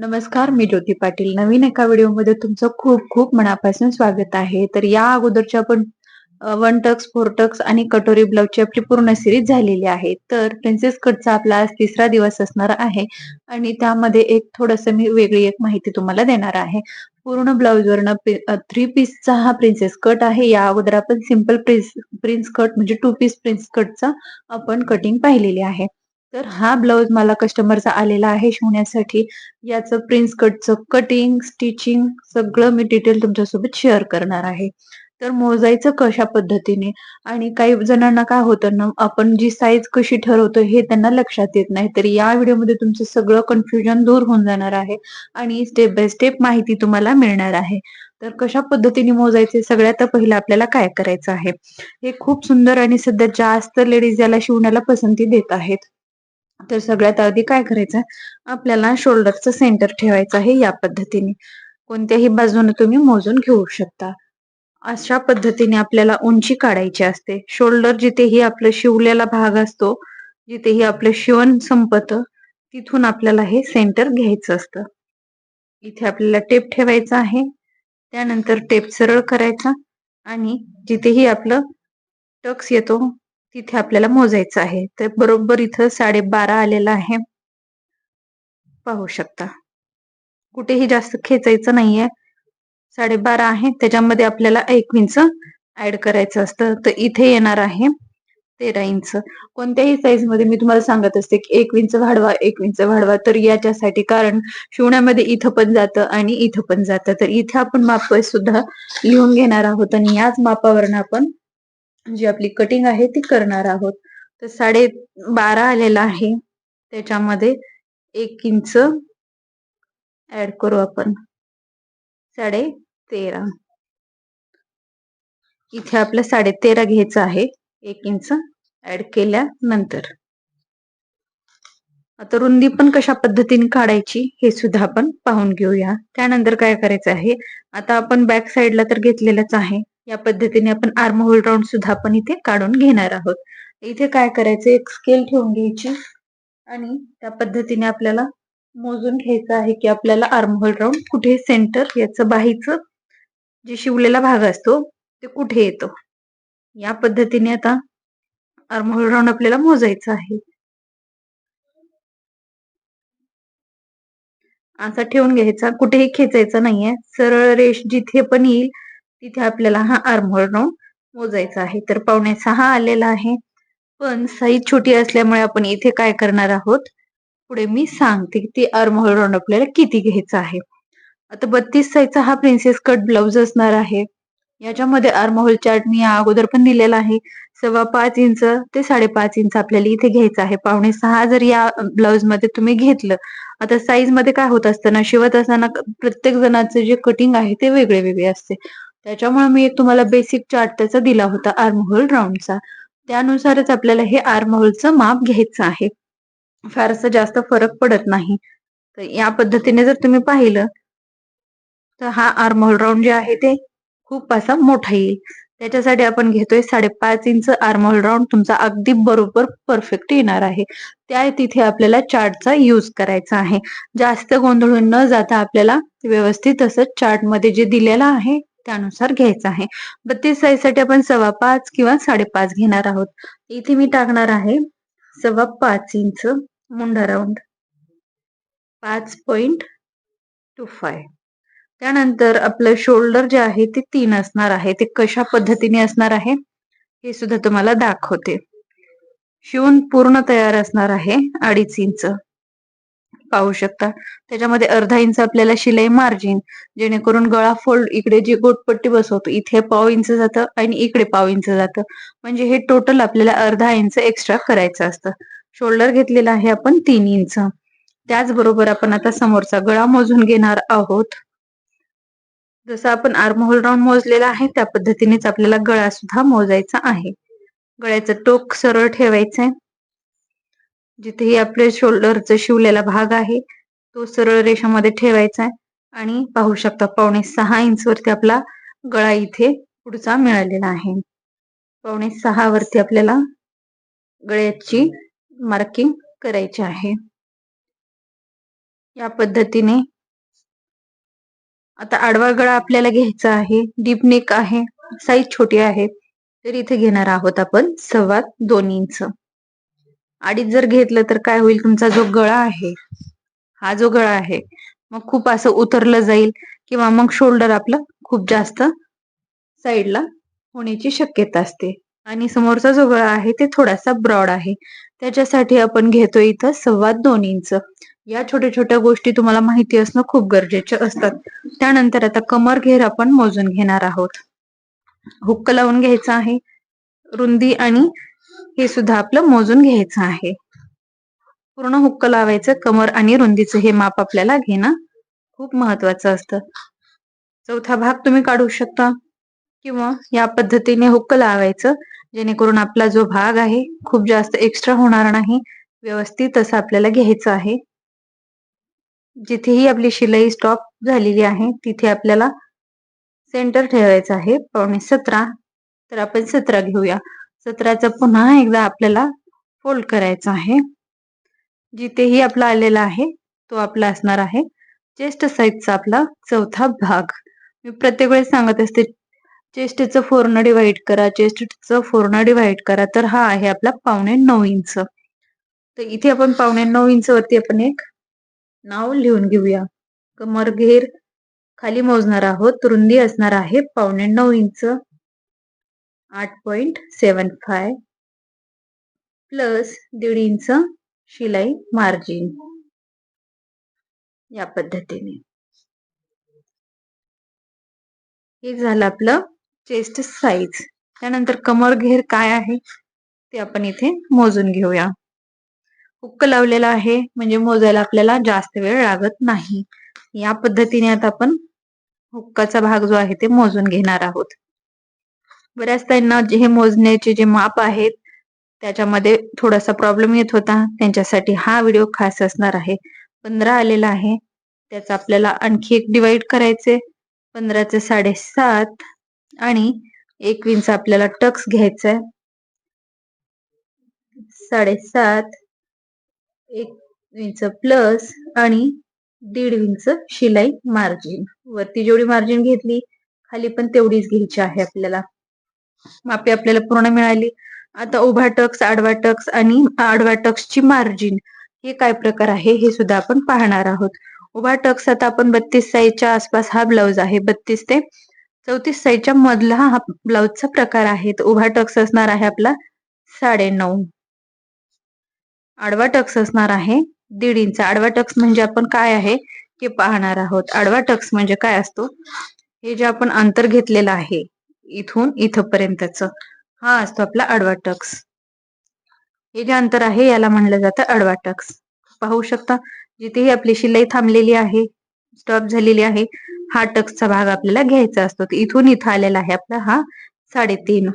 नमस्कार मी ज्योती पाटील. नवीन एका व्हिडिओमध्ये तुमचं खूप खूप मनापासून स्वागत आहे. तर या अगोदरची आपण वन टक्स फोर टक्स आणि कटोरी ब्लाउजची आपली पूर्ण सिरीज झालेली आहे. तर प्रिन्सेस कटचा आपला आज तिसरा दिवस असणार आहे आणि त्यामध्ये एक थोडस मी वेगळी एक माहिती तुम्हाला देणार आहे. पूर्ण ब्लाउज वरनं थ्री पीसचा हा प्रिन्सेस कट आहे. या अगोदर आपण सिंपल प्रिन्स प्रिन्स कट म्हणजे टू पीस प्रिन्स कटचा आपण कटिंग पाहिलेली आहे. तर हा ब्लाउज मला कस्टमरचा आलेला आहे शिवण्यासाठी. याचं प्रिन्स कटचं कटिंग स्टिचिंग सगळं मी डिटेल तुमच्यासोबत शेअर करणार आहे. तर मोजायचं कशा पद्धतीने? आणि काही जणांना काय होतं ना आपण जी साईज कशी ठरवतो हे त्यांना लक्षात येत नाही. तर या व्हिडिओमध्ये तुमचं सगळं कन्फ्युजन दूर होऊन जाणार आहे आणि स्टेप बाय स्टेप माहिती तुम्हाला मिळणार आहे. तर कशा पद्धतीने मोजायचे? सगळ्यात पहिलं आपल्याला काय करायचं आहे? हे खूप सुंदर आणि सध्या जास्त लेडीज याला शिवण्याला पसंती देत आहेत. तर सगळ्यात आधी काय करायचं? आपल्याला शोल्डरचं सेंटर ठेवायचं आहे या पद्धतीने. कोणत्याही बाजूने तुम्ही मोजून घेऊ शकता. अशा पद्धतीने आपल्याला उंची काढायची असते. शोल्डर जिथेही आपलं शिवलेला भाग असतो जिथेही आपलं शिवण संपत तिथून आपल्याला हे सेंटर घ्यायचं असतं. इथे आपल्याला टेप ठेवायचा आहे. त्यानंतर टेप सरळ करायचा आणि जिथेही आपलं टक्स येतो तिथे आपल्याला मोजायचं आहे. तर बरोबर इथं साडेबारा आलेला आहे. पाहू शकता. कुठेही जास्त खेचायचं नाहीये. साडेबारा आहे. त्याच्यामध्ये आपल्याला एक इंच ऍड करायचं असतं. तर इथे येणार आहे तेरा इंच. कोणत्याही साईजमध्ये मी तुम्हाला सांगत असते की एक इंच वाढवा एक इंच वाढवा. तर याच्यासाठी कारण शिवण्यामध्ये इथं पण जातं आणि इथं पण जातं. तर इथे आपण माप सुद्धा लिहून घेणार आहोत आणि याच मापावरनं आपण जी आपली कटिंग आहे ती करणार आहोत. तर साडे बारा आलेला आहे. त्याच्यामध्ये एक इंच ऍड करू आपण. साडे तेरा. इथे आपलं साडे तेरा घ्यायचं आहे. एक इंच ऍड केल्यानंतर. आता रुंदी पण कशा पद्धतीने काढायची हे सुद्धा आपण पाहून घेऊया. त्यानंतर काय करायचं आहे? आता आपण बॅक साईडला तर घेतलेलंच आहे. या पद्धतीने आपण आर्म होल राऊंड सुद्धा आपण इथे काढून घेणार आहोत. इथे काय करायचं? एक स्केल ठेवून घ्यायची आणि त्या पद्धतीने आपल्याला मोजून घ्यायचं आहे की आपल्याला आर्म होल राऊंड कुठे सेंटर याचं बाहीचं जे शिवलेला भाग असतो ते कुठे येतो? या पद्धतीने आता आर्म होल राऊंड आपल्याला मोजायचं आहे. असा ठेवून घ्यायचा. कुठेही खेचायचा नाहीये. सरळ रेष जिथे पण येईल तिथे आपल्याला हा आर्महोल राऊंड मोजायचा आहे. तर पावणे सहा आलेला आहे. पण साईज छोटी असल्यामुळे आपण इथे काय करणार आहोत? पुढे मी सांगते ती आर्महोल राऊंड आपल्याला किती घ्यायचा आहे. आता बत्तीस साईजचा हा प्रिन्सेस कट ब्लाउज असणार आहे. याच्यामध्ये आर्महोल चार्ट मी या अगोदर पण दिलेला आहे. सव्वा पाच इंच ते साडेपाच इंच आपल्याला इथे घ्यायचं आहे. पावणे सहा जर या ब्लाउजमध्ये तुम्ही घेतलं आता साईजमध्ये काय होत असताना शिवत असताना प्रत्येक जणांचं जे कटिंग आहे ते वेगळे वेगळे असते. त्याच्यामुळे मी एक तुम्हाला बेसिक चार्ट त्याचा दिला होता आर्महोल राऊंडचा त्यानुसारच आपल्याला हे आर्महोलचं माप घ्यायचं आहे. फारसं जास्त फरक पडत नाही. तर या पद्धतीने जर तुम्ही पाहिलं तर हा आर्महोल राऊंड जे आहे ते खूप असा मोठा येईल. त्याच्यासाठी आपण घेतोय साडेपाच इंच आर्महोल राऊंड तुमचा अगदी बरोबर परफेक्ट येणार आहे. त्या तिथे आपल्याला चार्टचा यूज करायचा आहे. जास्त गोंधळून न जाता आपल्याला व्यवस्थित असं चार्टमध्ये जे दिलेलं आहे त्यानुसार घ्यायचं आहे. बत्तीस साईजसाठी आपण सव्वा पाच किंवा साडेपाच घेणार आहोत. इथे मी टाकणार आहे सव्वा पाच इंच मुंडा राऊंड. पाच पॉइंट टू फाय. त्यानंतर आपलं शोल्डर जे आहे ते तीन असणार आहे. ते कशा पद्धतीने असणार आहे? हे सुद्धा तुम्हाला दाखवते. शिवून पूर्ण तयार असणार आहे अडीच इंच. पाहू शकता. त्याच्यामध्ये अर्धा इंच आपल्याला शिलाई मार्जिन जेणेकरून गळा फोल्ड इकडे जी गोटपट्टी बसवतो इथे पाव इंच जातं आणि इकडे पाव इंच जातं. म्हणजे हे टोटल आपल्याला अर्धा इंच एक्स्ट्रा करायचं असतं. शोल्डर घेतलेला आहे आपण तीन इंच. त्याचबरोबर आपण आता समोरचा गळा मोजून घेणार आहोत. जसं आपण आर्महोल राऊंड मोजलेला आहे त्या पद्धतीनेच आपल्याला गळा सुद्धा मोजायचा आहे. गळ्याचं टोक सरळ ठेवायचंय. जिथे ही आपल्या शोल्डरचा शिवलेला भाग आहे तो सरळ रेषामध्ये ठेवायचा आहे आणि पाहू शकता पावणे सहा इंच वरती आपला गळा इथे पुढचा मिळालेला आहे. पावणे सहा वरती आपल्याला गळ्याची मार्किंग करायची आहे. या पद्धतीने आता आडवा गळा आपल्याला घ्यायचा आहे. डीप नेक आहे. साईज छोटी आहे. तर इथे घेणार आहोत आपण सव्वा दोन इंच अडीच जर घेतलं तर काय होईल? तुमचा जो गळा आहे हा जो गळा आहे मग खूप असं उतरलं जाईल किंवा मग शोल्डर आपलं खूप जास्त साईडला होण्याची शक्यता असते. आणि समोरचा जो गळा आहे ते थोडासा ब्रॉड आहे. त्याच्यासाठी आपण घेतो इथं सव्वा दोन इंच. या छोट्या छोट्या गोष्टी तुम्हाला माहिती असणं खूप गरजेचे असतात. त्यानंतर आता कमर घेर आपण मोजून घेणार आहोत. हुक्क लावून घ्यायचा आहे रुंदी आणि हे सुद्धा आपलं मोजून घ्यायचं आहे. पूर्ण हुक्क लावायचं कमर आणि रुंदीचं हे माप आपल्याला घेणं खूप महत्वाचं असतं. चौथा भाग तुम्ही काढू शकता. किंवा या पद्धतीने हुक्क लावायचं जेणेकरून आपला जो भाग आहे खूप जास्त एक्स्ट्रा होणार नाही. व्यवस्थित असं आपल्याला घ्यायचं आहे. जिथेही आपली शिलाई स्टॉप झालेली आहे तिथे आपल्याला सेंटर ठेवायचं आहे. पावणे सतरा. तर आपण सतरा घेऊया. सत्राचा पुन्हा एकदा आपल्याला फोल्ड करायचा आहे. जिथेही आपला आलेला आहे तो आपला असणार आहे. चेस्ट साईजचा आपला चौथा भाग. मी प्रत्येक वेळेस सांगत असते चेस्टचं फोरनं डिवाइड करा चेस्टचं फोरनं डिवाइड करा तर हा आहे आपला पावणे नऊ इंच. तर इथे आपण पावणे नऊ इंच वरती आपण एक नाव लिहून घेऊया. कमर घेर खाली मोजणार आहोत रुंदी असणार आहे पावणे नऊ इंच. आठ पॉइंट सेवन फाय प्लस दीड इंच शिलाई मार्जिन. या पद्धतीने. हे झालं आपलं चेस्ट साईज त्यानंतर कमर घेर काय आहे ते आपण इथे मोजून घेऊया. हुक्क लावलेला आहे म्हणजे मोजायला आपल्याला जास्त वेळ लागत नाही. या पद्धतीने आता आपण हुक्काचा भाग जो आहे ते मोजून घेणार आहोत. बऱ्याच त्यांना हे मोजण्याचे जे माप आहेत त्याच्यामध्ये थोडासा प्रॉब्लेम येत होता. त्यांच्यासाठी हा व्हिडिओ खास असणार आहे. पंधरा आलेला आहे. त्याचा आपल्याला आणखी एक डिवाइड करायचे पंधराचे साडेसात आणि एक विंच आपल्याला टक्स घ्यायचा आहे साडेसात एक इंच प्लस आणि दीड इंच शिलाई मार्जिन वरती जेवढी मार्जिन घेतली खाली पण तेवढीच घ्यायची आहे आपल्याला. मापी आपल्याला पूर्ण मिळाली. आता उभा टक्स आडवा टक्स आणि आडवा टक्सची मार्जिन हे काय प्रकार आहे हे सुद्धा आपण पाहणार आहोत. उभा टक्स आता आपण बत्तीस साईजच्या आसपास हा ब्लाउज आहे. बत्तीस ते चौतीस साईजच्या मधला हा ब्लाउजचा प्रकार आहे. तर उभा टक्स असणार आहे आपला साडे नऊ आडवा टक्स असणार आहे दीड इंच. आडवा टक्स म्हणजे आपण काय आहे हे पाहणार आहोत. आडवा टक्स म्हणजे काय असतो? हे जे आपण अंतर घेतलेलं आहे इथून इथपर्यंतच. हा असतो आपला आडवा टक्स. हे जे अंतर आहे याला म्हणलं जातं आडवा टक्स. पाहू शकता जिथेही आपली शिलाई थांबलेली आहे स्टॉप झालेली आहे हा टक्सचा भाग आपल्याला घ्यायचा असतो. इथून इथं आलेला आहे आपला हा साडेतीन.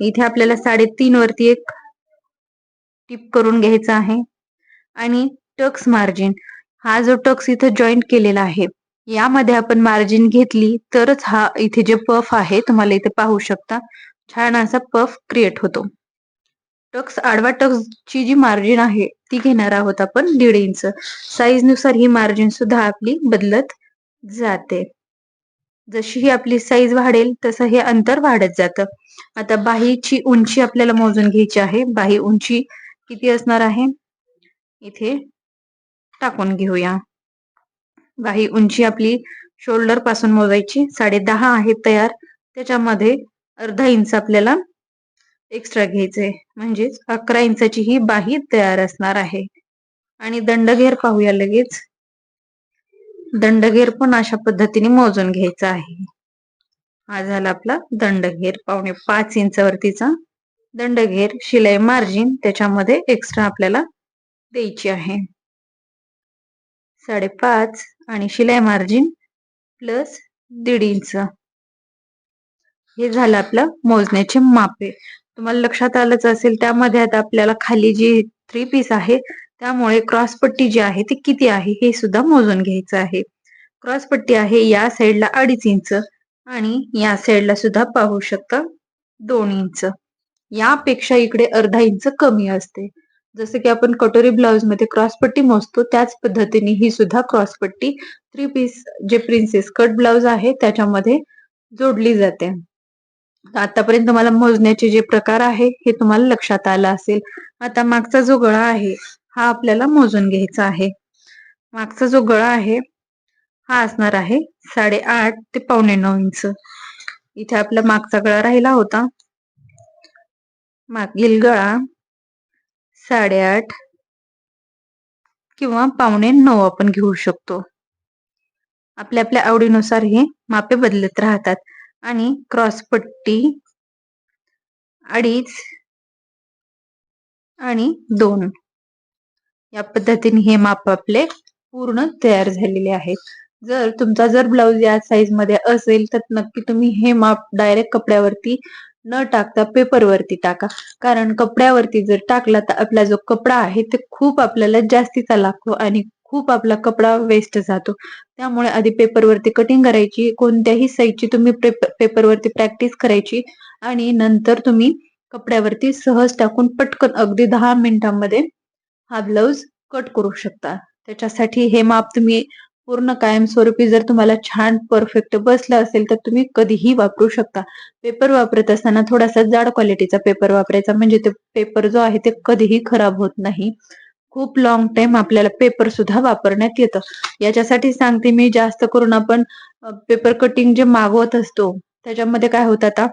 इथे आपल्याला साडेतीन वरती एक टिप करून घ्यायचा आहे. आणि टक्स मार्जिन. हा जो टक्स इथं जॉईंट केलेला आहे यामध्ये आपण मार्जिन घेतली तरच हा इथे जे पफ आहे तुम्हाला इथे पाहू शकता. छान असा पफ क्रिएट होतो. टक्स आडवा टक्स ची जी मार्जिन आहे ती घेणार आहोत आपण दीड इंच. साईजनुसार ही मार्जिन सुद्धा आपली बदलत जाते. जशी ही आपली साईज वाढेल तसं हे अंतर वाढत जातं. आता बाहीची उंची आपल्याला मोजून घ्यायची आहे. बाही उंची किती असणार आहे? इथे टाकून घेऊया. बाही उंची आपली शोल्डरपासून मोजायची. साडे दहा आहे तयार. त्याच्यामध्ये अर्धा इंच आपल्याला एक्स्ट्रा घ्यायचंय. म्हणजेच अकरा इंचाची ही बाही तयार असणार आहे. आणि दंडघेर पाहूया लगेच. दंडघेर पण अशा पद्धतीने मोजून घ्यायचा आहे. हा झाला आपला दंडघेर. पावणे पाच इंचावरतीचा दंडघेर. शिलाई मार्जिन त्याच्यामध्ये एक्स्ट्रा आपल्याला द्यायची आहे. साडेपाच आणि शिलाई मार्जिन प्लस दीड इंच. हे झालं आपलं मोजण्याचे मापे. तुम्हाला लक्षात आलंच असेल त्यामध्ये आता आपल्याला खाली जी थ्री पीस आहे त्यामुळे क्रॉस पट्टी जी आहे ती किती आहे हे सुद्धा मोजून घ्यायचं आहे. क्रॉस पट्टी आहे या साईडला अडीच इंच आणि या साईडला सुद्धा पाहू शकता दोन इंच. यापेक्षा इकडे अर्धा इंच कमी असते. जसं की आपण कटोरी ब्लाउजमध्ये क्रॉसपट्टी मोजतो त्याच पद्धतीने ही सुद्धा क्रॉसपट्टी थ्री पीस जे प्रिन्सेस कट ब्लाउज आहे त्याच्यामध्ये जोडली जाते. आतापर्यंत तुम्हाला मोजण्याचे जे प्रकार आहे हे तुम्हाला लक्षात आलं असेल. आता मागचा जो गळा आहे हा आपल्याला मोजून घ्यायचा आहे. मागचा जो गळा आहे हा असणार आहे साडेआठ ते पावणे नऊ इंच. इथे आपला मागचा गळा राहिला होता. मागील गळा साडेआठ किंवा पावणे नऊ आपण घेऊ शकतो. आपल्या आपल्या आवडीनुसार हे मापे बदलत राहतात. आणि क्रॉसपट्टी अडीच आणि दोन या पद्धतीने हे माप आपले पूर्ण तयार झालेले आहेत. जर तुमचा जर ब्लाउज या साईजमध्ये असेल तर नक्की तुम्ही हे माप डायरेक्ट कपड्यावरती न टाकता पेपरवरती टाका. कारण कपड्यावरती जर टाकला तर आपला जो कपडा आहे ते खूप आपल्याला जास्तीचा लागतो आणि खूप आपला कपडा वेस्ट जातो. त्यामुळे आधी पेपरवरती कटिंग करायची. कोणत्याही साईजची तुम्ही पेपरवरती प्रॅक्टिस करायची. आणि नंतर तुम्ही कपड्यावरती सहज टाकून पटकन अगदी दहा मिनिटांमध्ये हा ब्लाऊज कट करू शकता. त्याच्यासाठी हे माप तुम्ही पूर्ण कायमस्वरूपी जर तुम्हाला छान परफेक्ट बसलं असेल तर तुम्ही कधीही वापरू शकता. पेपर वापरत असताना थोडासा जाड क्वालिटीचा पेपर वापरायचा म्हणजे ते पेपर जो आहे ते कधीही खराब होत नाही. खूप लॉंग टाइम आपल्याला पेपर सुद्धा वापरण्यात येतं. याच्यासाठी सांगते मी जास्त करून आपण पेपर कटिंग जे मागवत असतो त्याच्यामध्ये काय होत आता?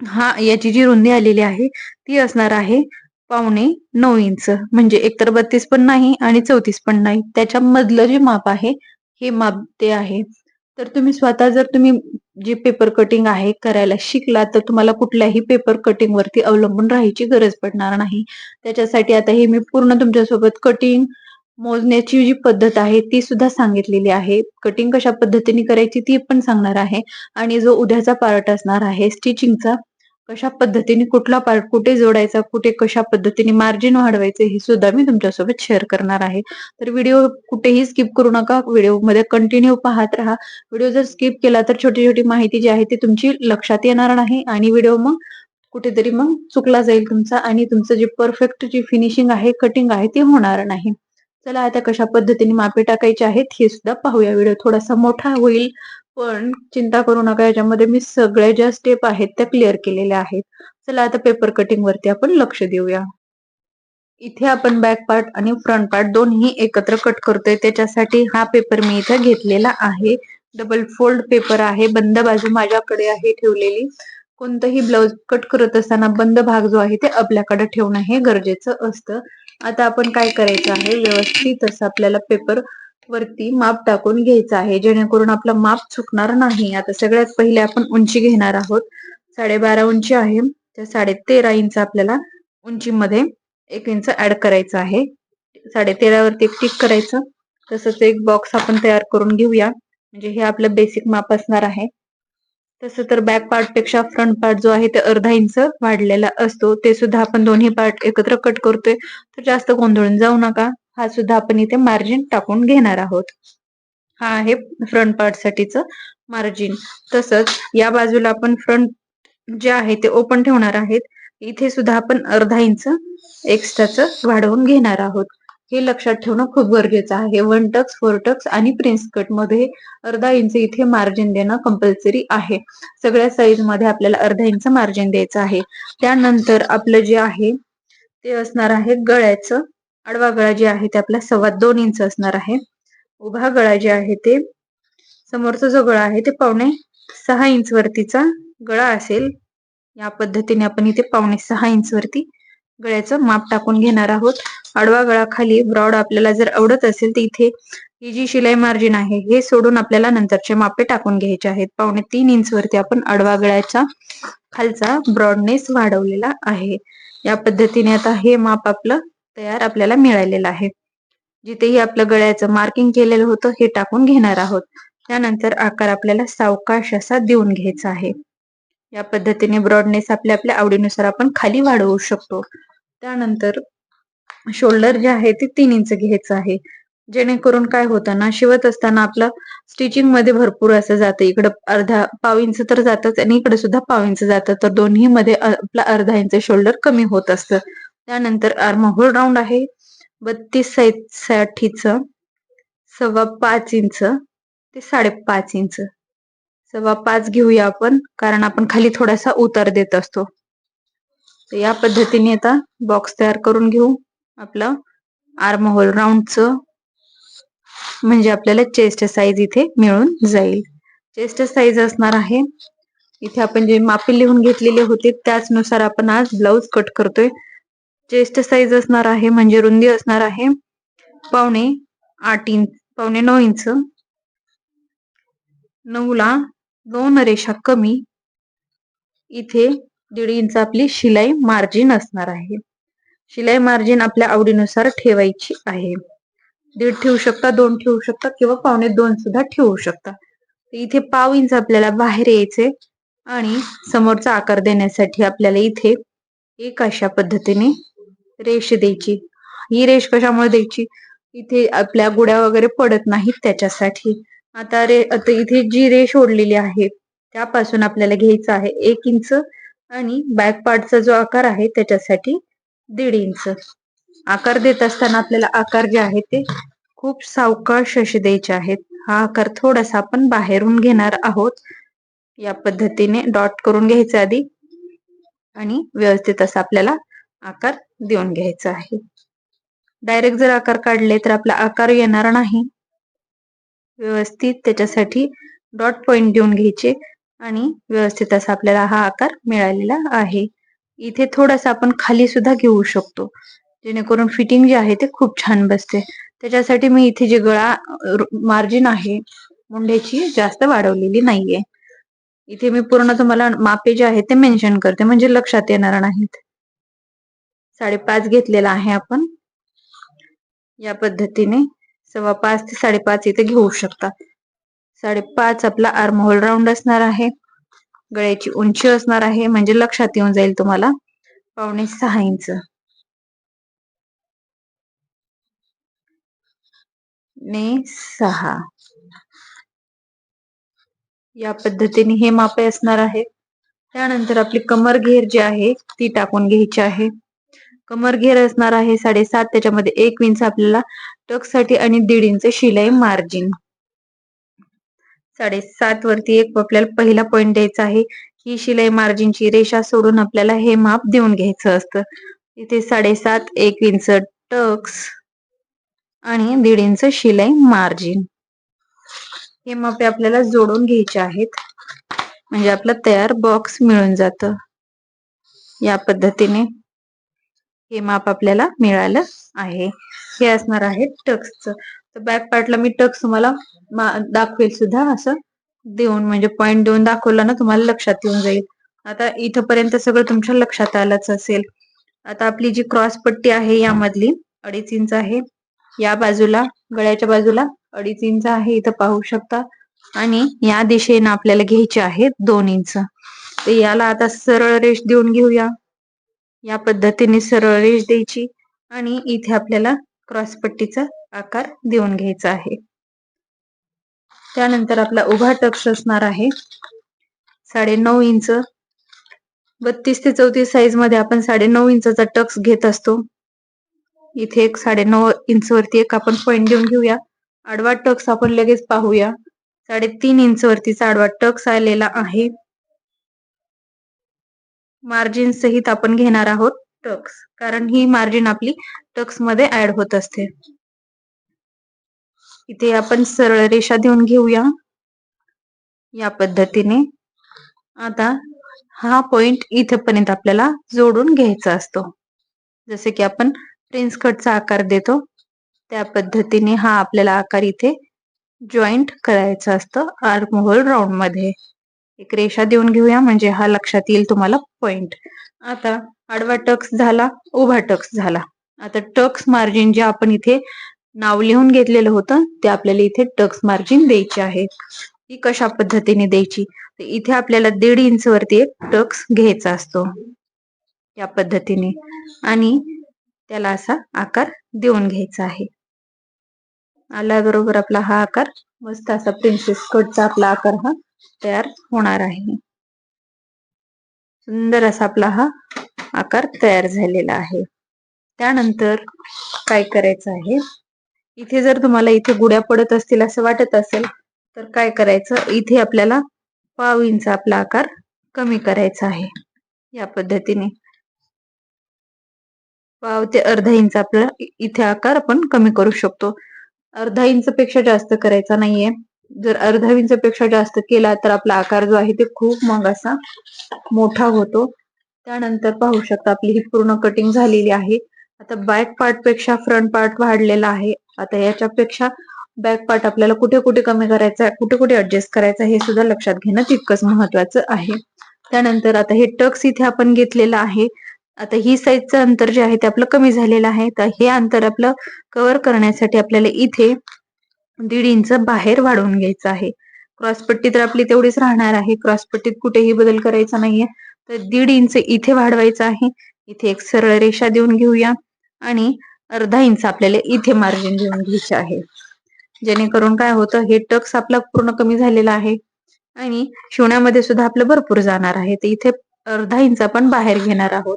हा याची जी रुंदी आलेली आहे ती असणार आहे पावणे नऊ इंच. म्हणजे एकतर बत्तीस पण नाही आणि चौतीस पण नाही. त्याच्या मधलं जे माप आहे हे माप ते आहे. तर तुम्ही स्वतः जर तुम्ही जे पेपर कटिंग आहे करायला शिकला तर तुम्हाला कुठल्याही पेपर कटिंग वरती अवलंबून राहायची गरज पडणार नाही. त्याच्यासाठी आता हे मी पूर्ण तुमच्यासोबत कटिंग मोजण्याची जी पद्धत आहे ती सुद्धा सांगितलेली आहे. कटिंग कशा पद्धतीने करायची ती पण सांगणार आहे. आणि जो उद्याचा पार्ट असणार आहे स्टिचिंगचा कशा पद्धतीने कुठला पार्ट कुठे जोडायचा कुठे कशा पद्धतीने मार्जिन वाढवायचे हे सुद्धा मी तुमच्यासोबत शेअर करणार आहे. तर व्हिडिओ कुठेही स्किप करू नका. व्हिडिओमध्ये कंटिन्यू पाहत राहा. व्हिडिओ जर स्किप केला तर छोटी छोटी माहिती जी आहे ती तुमची लक्षात येणार नाही आणि व्हिडिओ मग कुठेतरी मग चुकला जाईल तुमचा आणि तुमचं जे परफेक्ट जी फिनिशिंग आहे कटिंग आहे ते होणार नाही. चला आता कशा पद्धतीने मापे टाकायचे आहेत हे सुद्धा पाहूया. व्हिडिओ थोडासा मोठा होईल. पण चिंता करू नका याच्यामध्ये मी सगळ्या ज्या स्टेप आहेत त्या क्लिअर केलेल्या आहेत. चला आता पेपर कटिंग वरती आपण लक्ष देऊया. इथे आपण बॅक पार्ट आणि फ्रंट पार्ट दोन्ही एकत्र कट करतोय. त्याच्यासाठी हा पेपर मी इथे घेतलेला आहे. डबल फोल्ड पेपर आहे. बंद बाजू माझ्याकडे आहे ठेवलेली. कोणतंही ब्लाउज कट करत असताना बंद भाग जो आहे ते आपल्याकडे ठेवणं हे गरजेचं असतं. आता आपण काय करायचं आहे? व्यवस्थित असं आपल्याला पेपर वरती माप टाकून घ्यायचं आहे जेणेकरून आपलं माप चुकणार नाही. आता सगळ्यात पहिले आपण उंची घेणार आहोत. साडेबारा उंची आहे. त्या साडे तेरा इंच आपल्याला उंचीमध्ये एक इंच ऍड करायचं आहे. साडे तेरावरती एक टिक करायचं. तसंच एक बॉक्स आपण तयार करून घेऊया. म्हणजे हे आपलं बेसिक माप असणार आहे. तसं तर बॅक पार्टपेक्षा फ्रंट पार्ट जो आहे ते अर्धा इंच वाढलेला असतो. ते सुद्धा आपण दोन्ही पार्ट एकत्र कट करतोय. तर जास्त गोंधळून जाऊ नका. हा सुद्धा आपण इथे मार्जिन टाकून घेणार आहोत. हा आहे फ्रंट पार्ट साठीच मार्जिन तसंच या बाजूला आपण फ्रंट जे आहे ते ओपन ठेवणार आहेत. इथे सुद्धा आपण अर्धा इंच एक्स्ट्राच वाढवून घेणार आहोत. हे लक्षात ठेवणं खूप गरजेचं आहे. वन टक्स फोर टक्स आणि प्रिन्स कटमध्ये अर्धा इंच इथे मार्जिन देणं कंपल्सरी आहे. सगळ्या साईजमध्ये आपल्याला अर्धा इंच मार्जिन द्यायचं आहे. त्यानंतर आपलं जे आहे ते असणार आहे गळ्याचं आडवा गळा जे आहे ते आपला सव्वा दोन इंच असणार आहे. उभा गळा जे आहे ते समोरचा जो गळा आहे ते पावणे सहा इंच वरतीचा गळा असेल. या पद्धतीने आपण इथे पावणे सहा इंच वरती गळ्याचं माप टाकून घेणार आहोत. आडवा गळा खाली ब्रॉड आपल्याला जर आवडत असेल तर इथे ही जी शिलाई मार्जिन आहे हे सोडून आपल्याला नंतरचे मापे टाकून घ्यायचे आहेत. पावणे तीन इंच वरती आपण आडवा गळ्याचा खालचा ब्रॉडनेस वाढवलेला आहे. या पद्धतीने आता हे माप आपलं तयार आपल्याला मिळालेला आहे. जिथेही आपलं गळ्याचं मार्किंग केलेलं होतं हे टाकून घेणार आहोत. त्यानंतर आकार आपल्याला सावकाश असा देऊन घ्यायचा आहे. या पद्धतीने ब्रॉडनेस आपल्या आपल्या आवडीनुसार आपण खाली वाढवू शकतो. त्यानंतर शोल्डर जे आहे ते तीन इंच घ्यायचं आहे. जेणेकरून काय होतं ना शिवत असताना आपलं स्टिचिंगमध्ये भरपूर असं जातं. इकडं अर्धा पाव इंच तर जातच आणि इकडे सुद्धा पाव इंच जातं. तर दोन्ही मध्ये आपला अर्धा इंच शोल्डर कमी होत असतं. त्यानंतर आर्महोल राऊंड आहे. बत्तीस साईज साठीच सव्वा पाच इंच ते साडेपाच इंच. सव्वा पाच घेऊया आपण कारण आपण खाली थोडासा उतार देत असतो. तर या पद्धतीने आता बॉक्स तयार करून घेऊ आपलं आर्महोल राऊंडचं म्हणजे आपल्याला चेस्ट साईज इथे मिळून जाईल. चेस्ट साईज असणार आहे. इथे आपण जे मापे लिहून घेतलेले होते त्याचनुसार आपण आज ब्लाऊज कट करतोय. चेस्ट साईज असणार आहे म्हणजे रुंदी असणार आहे. पावणे आठ इंच पावणे नऊ इंच. नऊला दोन रेषा कमी. इथे दीड इंच आपली शिलाई मार्जिन असणार आहे. शिलाई मार्जिन आपल्या आवडीनुसार ठेवायची आहे. दीड ठेवू शकता दोन ठेवू शकता किंवा पावणे दोन सुद्धा ठेवू शकता. इथे पाव इंच आपल्याला बाहेर यायचे आणि समोरचा आकार देण्यासाठी आपल्याला इथे एक अशा पद्धतीने रेष द्यायची. ही रेष कशामुळे द्यायची? इथे आपल्या गुड्या वगैरे पडत नाहीत त्याच्यासाठी. आता रे आता इथे जी रेष ओढलेली आहे त्यापासून आपल्याला घ्यायचं आहे एक इंच आणि बॅक पार्टचा जो आकार आहे त्याच्यासाठी दीड इंच. आकार देत असताना आपल्याला आकार जे आहे ते खूप सावकाश असे द्यायचे आहेत. हा आकार थोडासा आपण बाहेरून घेणार आहोत. या पद्धतीने डॉट करून घ्यायचा आधी आणि व्यवस्थित असा आपल्याला आकार देऊन घ्यायचं आहे. डायरेक्ट जर आकार काढले तर आपला आकार येणार नाही. व्यवस्थित त्याच्यासाठी डॉट पॉइंट देऊन घ्यायचे आणि व्यवस्थित असा आपल्याला हा आकार मिळालेला आहे. इथे थोडासा आपण खाली सुद्धा घेऊ शकतो. जेणेकरून फिटिंग जे आहे ते खूप छान बसते. त्याच्यासाठी मी इथे जे गळा मार्जिन आहे मुंड्याची जास्त वाढवलेली नाहीये. इथे मी पूर्ण तुम्हाला मापे जे आहेत ते मेन्शन करते म्हणजे लक्षात येणार नाहीत. साडेपाच घेतलेला आहे आपण. या पद्धतीने सव्वा पाच ते साडेपाच इथे घेऊ शकता. साडेपाच आपला आर्महोल राऊंड असणार आहे. गळ्याची उंची असणार आहे. म्हणजे लक्षात येऊन जाईल तुम्हाला. पावणे सहा इंच. ने सहा. या पद्धतीने हे मापे असणार आहे त्यानंतर आपली कमर घेर जी आहे ती टाकून घ्यायची आहे. कमर घेर असणार आहे साडेसात त्याच्यामध्ये एक इंच आपल्याला टकसाठी आणि दीड इंच शिलाई मार्जिन साडेसात वरती एक आपल्याला पहिला पॉइंट द्यायचा आहे. ही शिलाई मार्जिनची रेषा सोडून आपल्याला हे माप देऊन घ्यायचं असतं. इथे साडेसात एक इंच टक्स आणि दीड इंच शिलाई मार्जिन हे मापे आपल्याला जोडून घ्यायचे आहेत. म्हणजे आपला तयार बॉक्स मिळून जात. या पद्धतीने हे माप आपल्याला मिळालं आहे. हे असणार आहे टक्सच तर बॅक पार्टला मी टक्स तुम्हाला दाखवेल सुद्धा असं. देऊन म्हणजे पॉइंट देऊन दाखवलं ना तुम्हाला लक्षात येऊन जाईल. आता इथपर्यंत सगळं तुमच्या लक्षात आलंच असेल. आता आपली जी क्रॉस पट्टी आहे यामधली अडीच इंच आहे. या बाजूला गळ्याच्या बाजूला अडीच इंच आहे इथं पाहू शकता. आणि या दिशेनं आपल्याला घ्यायचे आहे दोन इंच तर याला आता सरळ रेष देऊन घेऊया. या पद्धतीने सरळ रेष द्यायची आणि इथे आपल्याला क्रॉस पट्टीचा आकार देऊन घ्यायचा आहे. त्यानंतर आपला उभा टक्स असणार आहे. साडे नऊ इंच. बत्तीस ते चौतीस साईजमध्ये आपण साडे नऊ इंचा टक्स घेत असतो. इथे एक साडे नऊ इंच वरती एक आपण पॉइंट देऊन घेऊया. आडवा टक्स आपण लगेच पाहूया. साडेतीन इंच वरतीचा आडवा टक्स आलेला आहे. मार्जिन सहित आपण घेणार आहोत टक्स. कारण ही मार्जिन आपली टक्समध्ये ऍड होत असते. इथे आपण सरळ रेषा देऊन घेऊया. या पद्धतीने. आता हा पॉइंट इथपर्यंत आपल्याला जोडून घ्यायचा असतो. जसे की आपण प्रिन्स कटचा आकार देतो. त्या पद्धतीने हा आपल्याला आकार इथे जॉईंट करायचा असतं आर्महोल राऊंडमध्ये. एक रेषा देऊन घेऊया म्हणजे हा लक्षात येईल तुम्हाला पॉइंट आता आडवा टक्स झाला उभा टक्स झाला. आता टक्स मार्जिन जे आपण इथे नाव लिहून घेतलेलं होतं ते आपल्याला इथे टक्स मार्जिन द्यायची आहे. ती कशा पद्धतीने द्यायची? इथे आपल्याला दीड इंच वरती एक टक्स घ्यायचा असतो. या पद्धतीने. आणि त्याला असा आकार देऊन घ्यायचा आहे. आल्याबरोबर आपला हा आकार मस्त असा प्रिन्सेस कटचा आपला आकार हा तयार होणार आहे. सुंदर असा आपला हा आकार तयार झालेला आहे. त्यानंतर काय करायचं आहे? इथे जर तुम्हाला इथे गुड्या पडत असतील असं वाटत असेल तर काय करायचं? इथे आपल्याला पाव इंच आपला आकार कमी करायचा आहे. या पद्धतीने. पाव ते अर्धा इंच आपला इथे आकार आपण कमी करू शकतो. अर्धा इंच पेक्षा जास्त करायचा नाहीये. जर अर्धा इंच पेक्षा जास्त केला तर आपला आकार जो आहे ते खूप मग असा मोठा होतो. त्यानंतर पाहू शकता आपली ही पूर्ण कटिंग झालेली आहे. आता बॅक पार्टपेक्षा फ्रंट पार्ट वाढलेला आहे. आता याच्यापेक्षा बॅक पार्ट आपल्याला कुठे कुठे कमी करायचा कुठे कुठे ऍडजस्ट करायचा हे सुद्धा लक्षात घेणं तितकंच महत्वाचं आहे. त्यानंतर आता हे टक्स इथे आपण घेतलेलं आहे. आता ही साईजचं अंतर जे आहे ते आपलं कमी झालेलं आहे. तर हे अंतर आपलं कव्हर करण्यासाठी आपल्याला इथे दीड इंच बाहेर वाढवून घ्यायचं आहे. क्रॉसपट्टी तर आपली तेवढीच राहणार आहे. क्रॉसपट्टीत कुठेही बदल करायचा नाहीये. तर दीड इंच इथे वाढवायचं आहे. इथे एक सरळ रेषा देऊन घेऊया. आणि अर्धा इंच आपल्याला इथे मार्जिन देऊन घ्यायचे आहे. जेणेकरून काय होतं हे टक्स आपला पूर्ण कमी झालेला आहे. आणि शिवण्यामध्ये सुद्धा आपलं भरपूर जाणार आहे. तर इथे अर्धा इंच आपण बाहेर घेणार आहोत.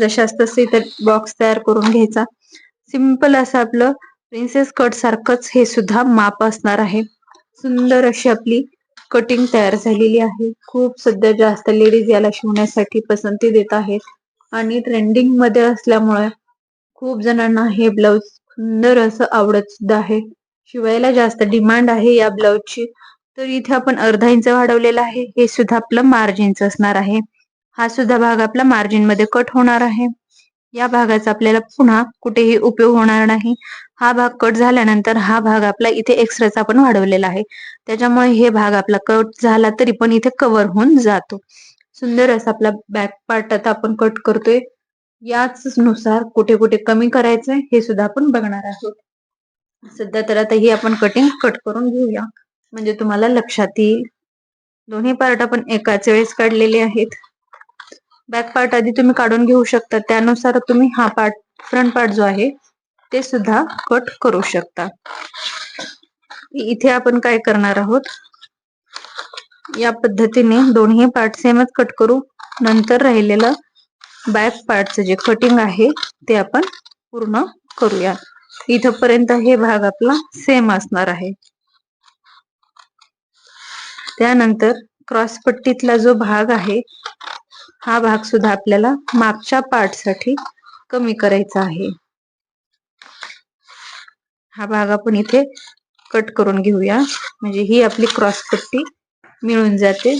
जशाच तसे इथे बॉक्स तयार करून घ्यायचा. सिंपल असं आपलं प्रिन्सेस कट सारखंच हे सुद्धा माप असणार आहे. सुंदर अशी आपली कटिंग तयार झालेली आहे. खूप सध्या जास्त लेडीज याला शिवण्यासाठी पसंती देत आहेत. आणि ट्रेंडिंगमध्ये असल्यामुळे खूप जणांना हे ब्लाउज सुंदर असं आवडत सुद्धा आहे. शिवायला जास्त डिमांड आहे या ब्लाउजची तर इथे आपण अर्धा इंच वाढवलेला आहे. हे सुद्धा आपलं मार्जिनच असणार आहे. हा सुद्धा भाग आपला मार्जिनमध्ये कट होणार आहे. या भागाचा आपल्याला पुन्हा कुठेही उपयोग होणार नाही. हा भाग कट झाल्यानंतर हा भाग आपला इथे एक्स्ट्राचा आपण वाढवलेला आहे. त्याच्यामुळे हे भाग आपला कट झाला तरी पण इथे कव्हर होऊन जातो. सुंदर असा आपला बॅक पार्ट आता आपण कट करतोय. याच नुसार कुठे कुठे कमी करायचंय हे सुद्धा आपण बघणार आहोत. सध्या तर आता ही आपण कटिंग कट करून घेऊया. म्हणजे तुम्हाला लक्षात येईल. दोन्ही पार्ट आपण एकाच वेळेस काढलेले आहेत. बॅक पार्ट आधी तुम्ही काढून घेऊ शकता. त्यानुसार तुम्ही हा पार्ट फ्रंट पार्ट जो आहे ते सुद्धा कट करू शकता. इथे आपण काय करणार आहोत? या पद्धतीने दोन्ही पार्ट सेमच कट करू. नंतर राहिलेलं बॅक पार्टचं जे कटिंग आहे ते आपण पूर्ण करूया. इथपर्यंत हे भाग आपला सेम असणार आहे. त्यानंतर क्रॉस पट्टीतला जो भाग आहे हा भाग सुद्धा आपल्याला मागच्या पार्टसाठी कमी करायचा आहे. हा भाग आपण इथे कट करून घेऊया. म्हणजे ही आपली क्रॉस पट्टी मिळून जाते.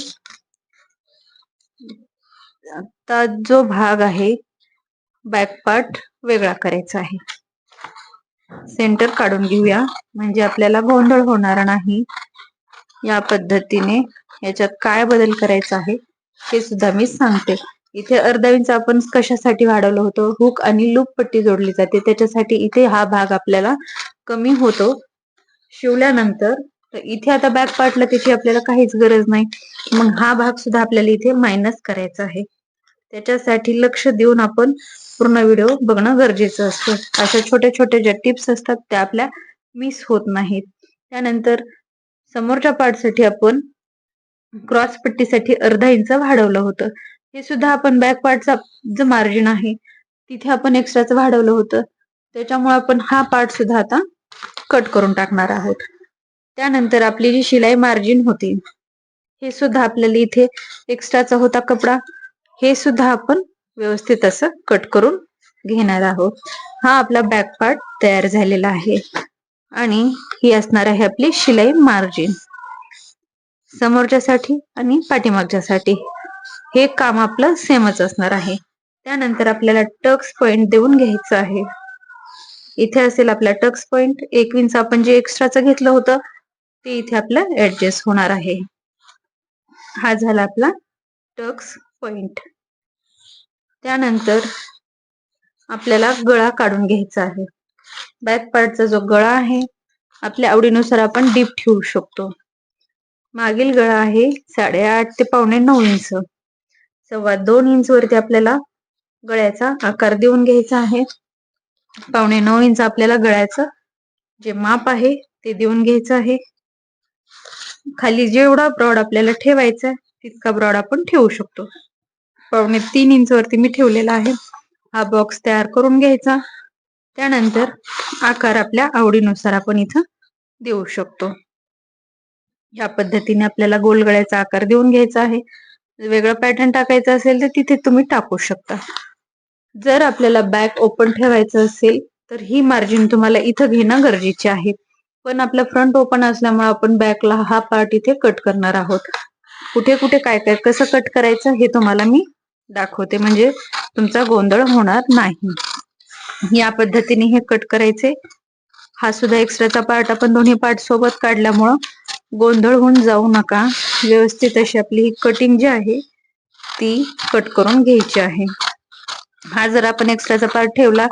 आता जो भाग आहे बॅक पार्ट वेगळा करायचा आहे. सेंटर काढून घेऊया. म्हणजे आपल्याला गोंधळ होणार नाही. या पद्धतीने याच्यात काय बदल करायचा आहे हे सुद्धा मी सांगते. इथे अर्धा इंच आपण कशासाठी वाढवलं होतं? हुक आणि लूप पट्टी जोडली जाते. त्याच्यासाठी इथे हा भाग आपल्याला कमी होतो. शिवल्यानंतर इथे आता बॅक पार्टला त्याची आपल्याला काहीच गरज नाही. मग हा भाग सुद्धा आपल्याला इथे मायनस करायचा आहे. त्याच्यासाठी लक्ष देऊन आपण पूर्ण व्हिडिओ बघणं गरजेचं असतं. अशा छोट्या छोट्या ज्या टिप्स असतात त्या आपल्या मिस होत नाहीत. त्यानंतर समोरच्या पार्टसाठी आपण क्रॉस पट्टीसाठी अर्धा इंच वाढवलं होतं. हे सुद्धा आपण बॅक पार्टचा जो मार्जिन आहे तिथे आपण एक्स्ट्राच वाढवलं होतं. त्याच्यामुळे आपण हा पार्ट सुद्धा आता कट करून टाकणार आहोत. त्यानंतर आपली जी शिलाई मार्जिन होती हे सुद्धा आपल्याला इथे एक्स्ट्राचा होता कपडा. हे सुद्धा आपण व्यवस्थित असं कट करून घेणार आहोत. हा आपला बॅक पार्ट तयार झालेला आहे. आणि ही असणार आहे आपली शिलाई मार्जिन समोरच्यासाठी आणि पाठीमागच्यासाठी. हे काम आपलं सेमच असणार आहे. त्यानंतर आपल्याला टक्स पॉइंट देऊन घ्यायचं आहे. इथे असेल आपला टक्स पॉइंट. एक विंच आपण जे एक्स्ट्राचं घेतलं होतं ते इथे आपलं ऍडजस्ट होणार आहे. हा झाला आपला टक्स पॉइंट. त्यानंतर आपल्याला गळा काढून घ्यायचा आहे. बॅक पार्टचा जो गळा आहे आपल्या आवडीनुसार आपण डीप ठेवू शकतो. मागील गळा आहे साडेआठ ते पावणे नऊ इंच. सव्वा दोन इंच वरती आपल्याला गळ्याचा आकार देऊन घ्यायचा आहे. पावणे नऊ इंच आपल्याला गळ्याचं जे माप आहे ते देऊन घ्यायचं आहे. खाली जेवढा ब्रॉड आपल्याला ठेवायचा आहे तितका ब्रॉड आपण ठेवू शकतो. पावणे तीन इंच वरती मी ठेवलेला आहे. हा बॉक्स तयार करून घ्यायचा. त्यानंतर आकार आपल्या आवडीनुसार आपण इथं देऊ शकतो. या पद्धतीने आपल्याला गोलगळ्याचा आकार देऊन घ्यायचा आहे. वेगळं पॅटर्न टाकायचं असेल तर तिथे तुम्ही टाकू शकता. जर आपल्याला बॅक ओपन ठेवायचं असेल तर ही मार्जिन तुम्हाला इथं घेणं गरजेचे आहे. पण आपलं फ्रंट ओपन असल्यामुळे आपण बॅकला हा पार्ट इथे कट करणार आहोत. कुठे कुठे काय काय कसं कट करायचं हे तुम्हाला मी दाखवते. म्हणजे तुमचा गोंधळ होणार नाही. या पद्धतीने हे कट करायचे. हा सुद्धा एक्स्ट्राचा पार्ट आपण दोन्ही पार्ट सोबत काढल्यामुळं गोंधळ होऊन जाऊ नका. व्यवस्थित अशी आपली ही कटिंग जी आहे ती कट करून घ्यायची आहे. हा जर आपण एक्स्ट्राचा पार्ट ठेवला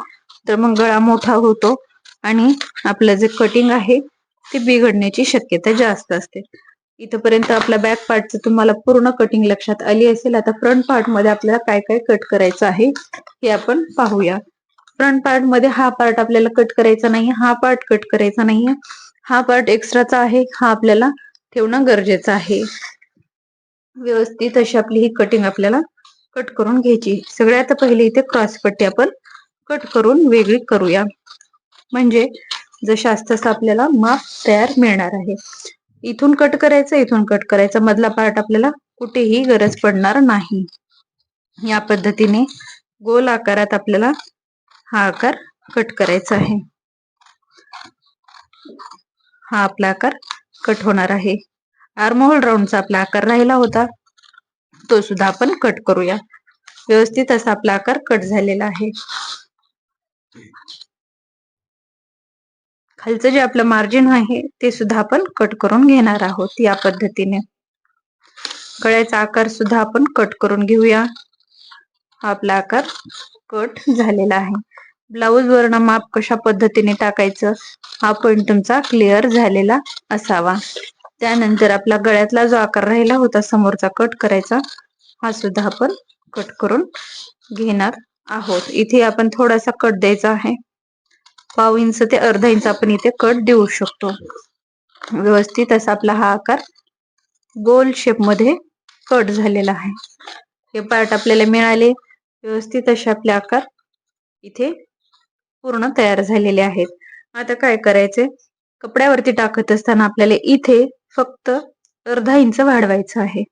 तर मग गळा मोठा होतो आणि आपलं जे कटिंग आहे ते बिघडण्याची शक्यता जास्त असते. इथपर्यंत आपल्या बॅक पार्टचं तुम्हाला पूर्ण कटिंग लक्षात आली असेल आता फ्रंट पार्टमध्ये आपल्याला काय काय कट करायचं आहे हे आपण पाहूया. फ्रंट पार्टमध्ये हा पार्ट आपल्याला कट करायचा नाही हा पार्ट कट करायचा नाहीये. हा पार्ट एक्स्ट्राचा आहे हा आपल्याला ठेवणं गरजेचं आहे. व्यवस्थित अशी आपली ही कटिंग आपल्याला कट करून घ्यायची. सगळ्यात पहिले इथे क्रॉस पट्टी आपण कट करून वेगळी करूया. म्हणजे जशा तसं आपल्याला माप तयार मिळणार आहे. इथून कट करायचं इथून कट करायचा. मधला पार्ट आपल्याला कुठेही गरज पडणार नाही. या पद्धतीने गोल आकारात आपल्याला हा आकार कट करायचा आहे. हा आपला आकार कट होणार आहे. आर्महोल राऊंडचा आपला आकार राहिला होता. तो सुद्धा आपण कट करूया. व्यवस्थित असा आपला आकार कट झालेला आहे. खालचं जे आपलं मार्जिन आहे ते सुद्धा आपण कट करून घेणार आहोत या पद्धतीने. गळ्याचा आकार सुद्धा आपण कट करून घेऊया. हा आपला आकार कट झालेला आहे. ब्लाऊज वर्ण माप कशा पद्धतीने टाकायचं हा पॉइंट तुमचा क्लिअर झालेला असावा. त्यानंतर आपला गळ्यातला जो आकार राहिला होता समोरचा कट करायचा हा सुद्धा आपण कट करून घेणार आहोत. इथे आपण थोडासा कट द्यायचा आहे. पाव इंच ते अर्धा इंच आपण इथे कट देऊ शकतो. व्यवस्थित असा आपला हा आकार गोल शेपमध्ये कट झालेला आहे. हे पार्ट आपल्याला मिळाले. व्यवस्थित असे आपले आकार इथे पूर्ण तयार झालेले आहेत. आता काय करायचे कपड्यावरती टाकत असताना आपल्याला इथे फक्त अर्धा इंच वाढवायचं आहे.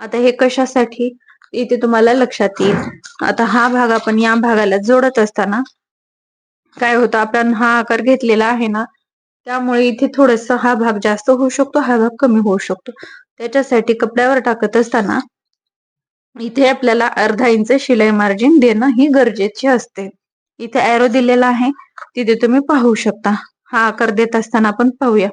आता हे कशासाठी? इथे तुम्हाला लक्षात येईल. आता हा भाग आपण या भागाला जोडत असताना काय होतं? आपण हा आकार घेतलेला आहे ना त्यामुळे इथे थोडस हा भाग जास्त होऊ शकतो हा भाग कमी होऊ शकतो. त्याच्यासाठी कपड्यावर टाकत असताना इथे आपल्याला अर्धा इंच शिलाई मार्जिन देणं ही गरजेची असते. इथे एरो दिलेला आहे. तिथे तुम्ही पाहू शकता. हा आकार देत असताना आपण पाहूया.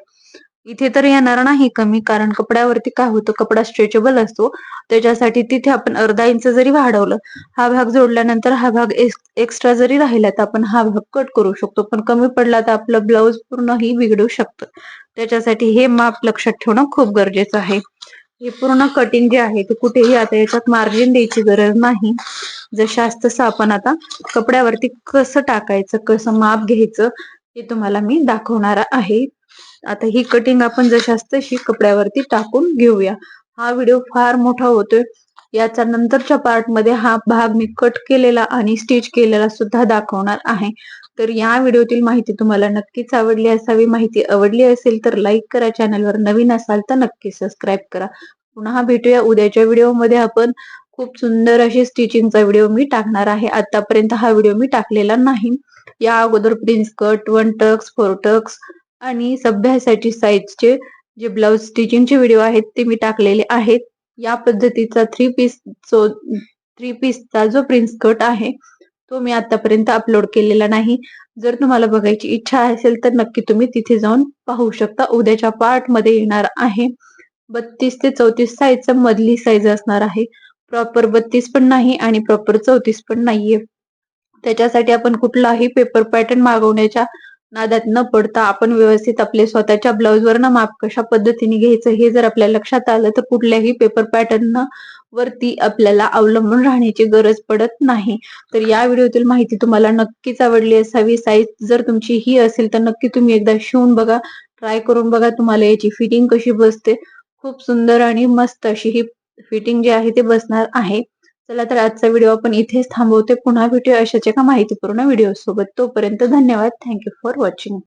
इथे तर येणार नाही कमी कारण कपड्यावरती काय होतं? कपडा स्ट्रेचेबल असतो. त्याच्यासाठी तिथे आपण अर्धा इंच जरी वाढवलं हा भाग जोडल्यानंतर हा भाग एक्स्ट्रा जरी राहिला तर आपण हा भाग कट करू शकतो. पण कमी पडला तर आपलं ब्लाऊज पूर्ण ही बिघडू शकतं. त्याच्यासाठी हे माप लक्षात ठेवणं खूप गरजेचं आहे. हे पूर्ण कटिंग जे आहे ते कुठेही आता याच्यात मार्जिन द्यायची गरज नाही. जशा तसं आपण आता कपड्यावरती कसं टाकायचं कसं माप घ्यायचं हे तुम्हाला मी दाखवणार आहे. आता ही कटिंग आपण जशास तशी कपड्यावरती टाकून घेऊया. हा व्हिडिओ फार मोठा होतोय. याच्या नंतरच्या पार्टमध्ये हा भाग मी कट केलेला आणि स्टिच केलेला सुद्धा दाखवणार आहे. तर या व्हिडिओतील माहिती तुम्हाला नक्कीच आवडली असावी. माहिती आवडली असेल तर लाईक करा चॅनलवर नवीन असाल तर नक्की सबस्क्राईब करा. पुन्हा भेटूया. उद्याच्या व्हिडिओमध्ये आपण खूप सुंदर अशी स्टिचिंगचा व्हिडिओ मी टाकणार आहे. आतापर्यंत हा व्हिडिओ मी टाकलेला नाही. या अगोदर prince cut one tucks four tucks आणि सभ्यासाठी साईजचे जे ब्लाउज स्टिचिंगचे व्हिडिओ आहेत ते मी टाकलेले आहेत. या पद्धतीचा थ्री पीस जो थ्री पीसचा जो प्रिन्स कट आहे तो मी आतापर्यंत अपलोड केलेला नाही. जर तुम्हाला बघायची इच्छा असेल तर नक्की तुम्ही तिथे जाऊन पाहू शकता. उद्याच्या पार्टमध्ये येणार आहे. बत्तीस ते चौतीस साईज मधली साईज असणार आहे. प्रॉपर बत्तीस पण नाही आणि प्रॉपर चौतीस पण नाहीये. त्याच्यासाठी आपण कुठलाही पेपर पॅटर्न मागवण्याच्या नादात न पडता आपण व्यवस्थित आपले स्वतःच्या ब्लाऊजवर ना माप कशा पद्धतीने घ्यायचं हे जर आपल्या लक्षात आलं तर कुठल्याही पेपर पॅटर्न वरती आपल्याला अवलंबून राहण्याची गरज पडत नाही. तर या व्हिडिओतील माहिती तुम्हाला नक्कीच आवडली असावी. साईज जर तुमची ही असेल तर नक्की तुम्ही एकदा शिवून बघा. ट्राय करून बघा तुम्हाला याची फिटिंग कशी बसते. खूप सुंदर आणि मस्त अशी ही फिटिंग जी आहे ते बसणार आहे. चला तर आजचा व्हिडिओ आपण इथेच थांबवते पुन्हा भेटूया अशाच एका माहितीपूर्ण व्हिडिओ सोबत तोपर्यंत धन्यवाद. Thank you for watching